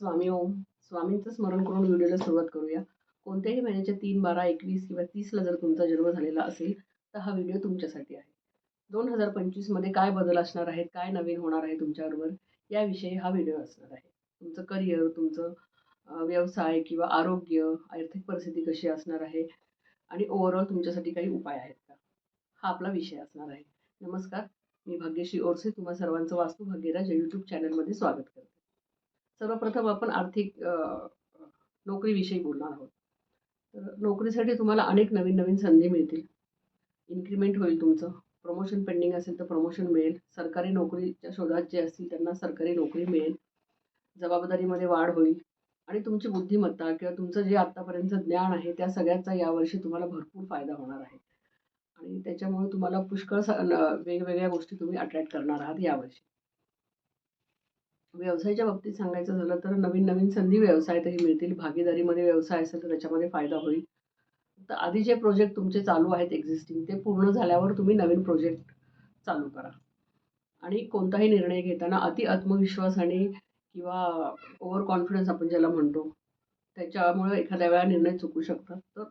स्वामी ओम स्वामींचं स्मरण करून व्हिडिओला सुरुवात करूया. कोणत्याही महिन्याच्या तीन बारा एकवीस किंवा तीसला जर तुमचा जन्म झालेला असेल तर हा व्हिडिओ तुमच्यासाठी आहे. दोन हजार पंचवीसमध्ये काय बदल असणार आहेत काय नवीन होणार आहे तुमच्याबरोबर याविषयी हा व्हिडिओ असणार आहे. तुमचं करिअर तुमचं व्यवसाय किंवा आरोग्य आर्थिक परिस्थिती कशी असणार आहे आणि ओव्हरऑल तुमच्यासाठी काही उपाय आहेत का? हा आपला विषय असणार आहे. नमस्कार मी भाग्यश्री ओरसे तुम्हा सर्वांचं वास्तू भाग्यराज या यूट्यूब चॅनलमध्ये स्वागत करते. सर्वप्रथम आपण आर्थिक नोकरीविषयी बोलणार आहोत. तर नोकरीसाठी तुम्हाला अनेक नवीन नवीन संधी मिळतील. इन्क्रीमेंट होईल तुमचं. प्रमोशन पेंडिंग असेल तर प्रमोशन मिळेल. सरकारी नोकरीच्या शोधात जे असतील त्यांना सरकारी नोकरी मिळेल. जबाबदारीमध्ये वाढ होईल. आणि तुमची बुद्धिमत्ता किंवा तुमचं जे आत्तापर्यंतचं ज्ञान आहे त्या सगळ्याचा यावर्षी तुम्हाला भरपूर फायदा होणार आहे. आणि त्याच्यामुळे तुम्हाला पुष्कळ स- न- वेगवेगळ्या गोष्टी तुम्ही अट्रॅक्ट करणार आहात यावर्षी. व्यवसायाच्या बाबतीत सांगायचं झालं तर नवीन नवीन संधी व्यवसायातही मिळतील. भागीदारीमध्ये व्यवसाय असेल तर त्याच्यामध्ये फायदा होईल. तर आधी जे प्रोजेक्ट तुमचे चालू आहेत एक्झिस्टिंग ते पूर्ण झाल्यावर तुम्ही नवीन प्रोजेक्ट चालू करा. आणि कोणताही निर्णय घेताना अति आत्मविश्वास आणि किंवा ओव्हर कॉन्फिडन्स आपण ज्याला म्हणतो त्याच्यामुळे एखाद्या वेळा निर्णय चुकू शकतात. तर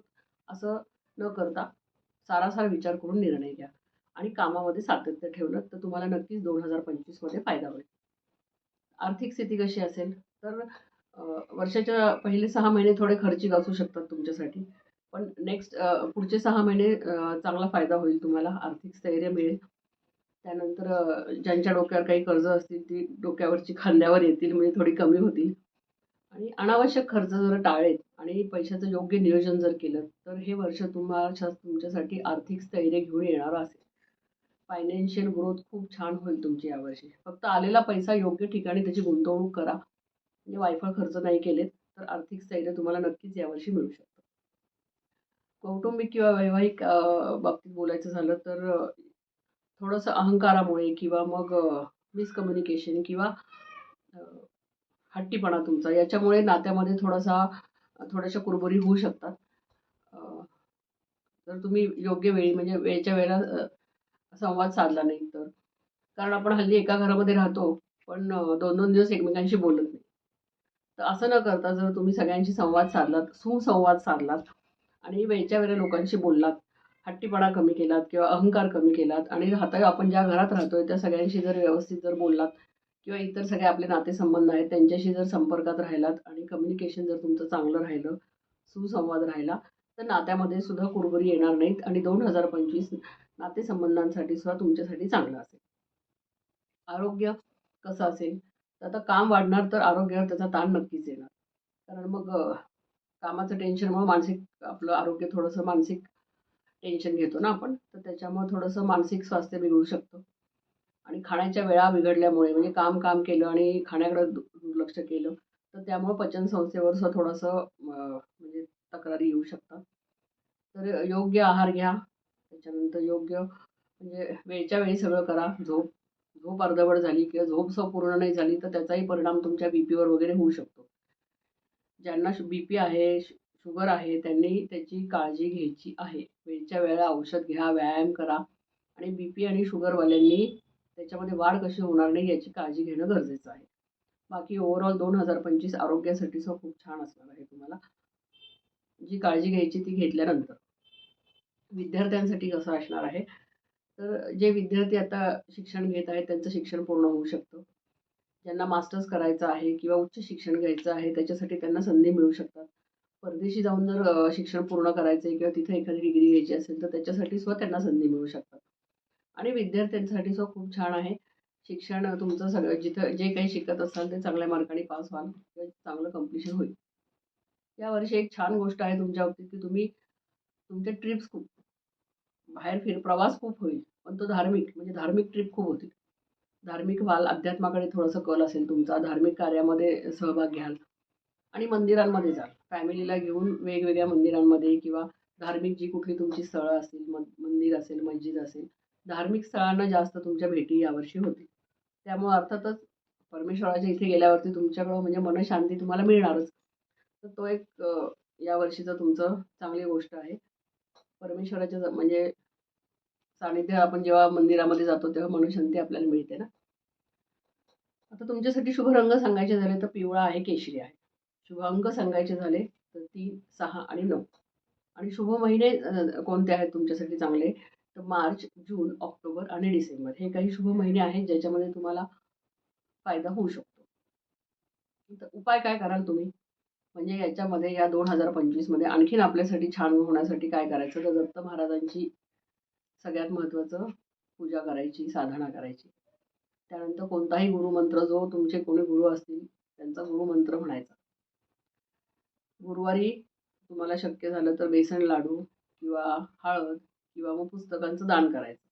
असं न करता सारासार विचार करून निर्णय घ्या. आणि कामामध्ये सातत्य ठेवलं तर तुम्हाला नक्कीच दोन हजार पंचवीसमध्ये फायदा होईल. आर्थिक स्थिती कशी असेल? तर वर्षाच्या पहिले सहा महिने थोडे खर्चिक असू शकतात तुमच्यासाठी. पण नेक्स्ट पुढचे सहा महिने चांगला फायदा होईल तुम्हाला आर्थिक स्थैर्य मिळेल. त्यानंतर ज्यांच्या डोक्यावर काही कर्ज असतील ती डोक्यावरची खांद्यावर येतील म्हणजे थोडी कमी होतील. आणि अनावश्यक खर्च जर टाळेत आणि पैशाचं योग्य नियोजन जर केलं तर हे वर्ष तुम्हाला तुमच्यासाठी आर्थिक स्थैर्य घेऊन येणारं असेल. फायनान्शियल ग्रोथ खूप छान होईल तुमची यावर्षी. फक्त आलेला पैसा योग्य ठिकाणी त्याची गुंतवणूक करा. म्हणजे वायफळ खर्च नाही केलेत तर आर्थिक स्थैर्य तुम्हाला नक्कीच यावर्षी मिळू शकतं. कौटुंबिक किंवा वैवाहिक बाबतीत बोलायचं झालं तर थोडंसं अहंकारामुळे किंवा मग मिसकम्युनिकेशन किंवा हट्टीपणा तुमचा. याच्यामुळे नात्यामध्ये थोडासा थोड्याशा कुरबुरी होऊ शकतात. जर तर तुम्ही योग्य वेळी म्हणजे वेळच्या वेळेला संवाद साधला नाही तर. कारण आपण हल्ली एका घरामध्ये राहतो पण दोन दोन दिवस एकमेकांशी बोलत नाही. तर असं न करता जर तुम्ही सगळ्यांशी संवाद साधलात सुसंवाद साधलात आणि वेळच्या वेळेला लोकांशी बोललात हट्टीपणा कमी केलात किंवा अहंकार कमी केलात आणि राहता आपण ज्या घरात राहतोय त्या सगळ्यांशी जर व्यवस्थित जर बोललात किंवा इतर सगळे आपले नातेसंबंध आहेत त्यांच्याशी जर संपर्कात राहिलात आणि कम्युनिकेशन जर तुमचं चांगलं राहिलं सुसंवाद राहिला तर नात्यामध्ये सुद्धा कुरबुरी येणार नाहीत आणि दोन हजार पंचवीस नातेसंबंधांसाठी सुद्धा तुमच्यासाठी चांगलं असेल. आरोग्य कसं असेल? तर आता काम वाढणार तर आरोग्यावर त्याचा ताण नक्कीच येणार. कारण मग कामाचं टेन्शनमुळे मानसिक आपलं आरोग्य थोडंसं मानसिक टेन्शन घेतो ना आपण. तर त्याच्यामुळे थोडंसं मानसिक स्वास्थ्य बिघडू शकतो. आणि खाण्याच्या वेळा बिघडल्यामुळे म्हणजे काम काम केलं आणि खाण्याकडे दु- दुर्लक्ष केलं तर त्यामुळे पचनसंस्थेवर सुद्धा थोडंसं म्हणजे तक्रारी येऊ शकतात. तर योग्य आहार घ्या. त्याच्यानंतर योग्य म्हणजे वेळच्या वेळी सगळं करा. झोप झोप अर्धवट झाली किंवा झोप सो पूर्ण नाही झाली तर त्याचाही परिणाम तुमच्या बी पीवर वगैरे होऊ शकतो. ज्यांना बी पी आहे शुगर आहे त्यांनी त्याची काळजी घ्यायची आहे. वेळच्या वेळेला औषध घ्या व्यायाम करा. आणि बी पी आणि शुगरवाल्यांनी त्याच्यामध्ये वाढ कशी होणार नाही याची काळजी घेणं गरजेचं आहे. बाकी ओव्हरऑल दोन हजार पंचवीस आरोग्यासाठीचं खूप छान असणार आहे तुम्हाला. जी काळजी घ्यायची ती घेतल्यानंतर. विद्यार्थ्यांसाठी कसं असणार आहे? तर जे विद्यार्थी आता शिक्षण घेत आहेत त्यांचं शिक्षण पूर्ण होऊ शकतं. ज्यांना मास्टर्स करायचं आहे किंवा उच्च शिक्षण घ्यायचं आहे त्याच्यासाठी त्यांना संधी मिळू शकतात. परदेशी जाऊन जर शिक्षण पूर्ण करायचं आहे किंवा तिथे एखादी डिग्री घ्यायची असेल तर त्याच्यासाठी सुद्धा त्यांना संधी मिळू शकतात. आणि विद्यार्थ्यांसाठी सुद्धा खूप छान आहे. शिक्षण तुमचं सगळं जिथं जे काही शिकत असाल ते चांगल्या मार्काने पास व्हाल किंवा चांगलं कम्प्लिशन होईल. यावर्षी एक छान गोष्ट आहे तुमच्या बाबतीत की तुम्ही तुमच्या ट्रिप्स खूप बाहेर फिर प्रवास खूप होईल पण तो धार्मिक म्हणजे धार्मिक ट्रिप खूप होतील धार्मिक व्हाल अध्यात्माकडे थोडंसं कल असेल तुमचा धार्मिक कार्यामध्ये सहभाग घ्याल. आणि मंदिरांमध्ये जाल फॅमिलीला घेऊन वेगवेगळ्या मंदिरांमध्ये किंवा धार्मिक जी कुठली तुमची स्थळं असतील म मंदिर असेल मस्जिद असेल धार्मिक स्थळांना जास्त तुमच्या भेटी यावर्षी होतील. त्यामुळे अर्थातच परमेश्वराच्या इथे गेल्यावरती तुमच्याकडं म्हणजे मनशांती तुम्हाला मिळणारच. तर तो एक यावर्षीचा यावर्षीचं तुमचं चांगली गोष्ट आहे. परमेश्वराच्या म्हणजे सानिध्य आपण जेव्हा मंदिरामध्ये जातो तेव्हा मनशांती आपल्याला मिळते ना? आता तुमच्यासाठी शुभ रंग सांगायचे झाले तर पिवळा आहे केशरी आहे. शुभ अंक सांगायचे झाले तर तीन सहा आणि नऊ. आणि शुभ महिने कोणते आहेत तुमच्यासाठी चांगले? तर मार्च जून ऑक्टोबर आणि डिसेंबर. हे काही शुभ महिने आहेत ज्याच्यामध्ये तुम्हाला फायदा होऊ शकतो. तर उपाय काय कराल तुम्ही? म्हणजे याच्यामध्ये या दोन हजार पंचवीसमध्ये आणखीन आपल्यासाठी छान होण्यासाठी काय करायचं? तर दत्त महाराजांची सगळ्यात महत्त्वाचं पूजा करायची साधना करायची. त्यानंतर कोणताही गुरुमंत्र जो तुमचे कोणी गुरु असतील त्यांचा गुरुमंत्र म्हणायचा. गुरुवारी तुम्हाला शक्य झालं तर बेसन लाडू किंवा हळद किंवा मग पुस्तकांचं दान करायचं.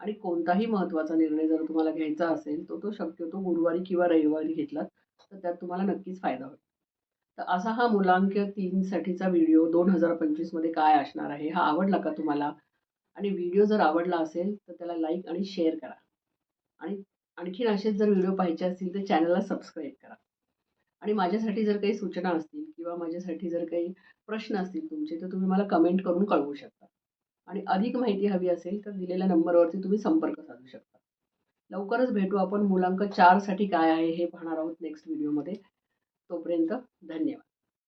आणि कोणताही महत्त्वाचा निर्णय जर तुम्हाला घ्यायचा असेल तो तो शक्यतो गुरुवारी किंवा रविवारी घेतला तर त्यात तुम्हाला नक्कीच फायदा होईल. तर असा हा मुलांक तीनसाठीचा व्हिडिओ दोन हजार पंचवीसमध्ये काय असणार आहे? हा आवडला का तुम्हाला? आणि व्हिडिओ जर आवडला असेल तर त्याला लाईक आणि शेअर करा. आणि आणखीन असेच जर व्हिडिओ पाहिजे असतील तर चॅनलला सबस्क्राईब करा. आणि माझ्यासाठी जर काही सूचना असतील किंवा माझ्यासाठी जर काही प्रश्न असतील तुमचे तर तुम्ही मला कमेंट करून कळवू शकता. आणि अधिक माहिती हवी असेल तर दिलेल्या नंबरवरती तुम्ही संपर्क साधू शकता. लवकरच भेटू आपण मुलांक चारसाठी काय आहे हे पाहणार आहोत नेक्स्ट व्हिडिओमध्ये तोपर्यंत धन्यवाद.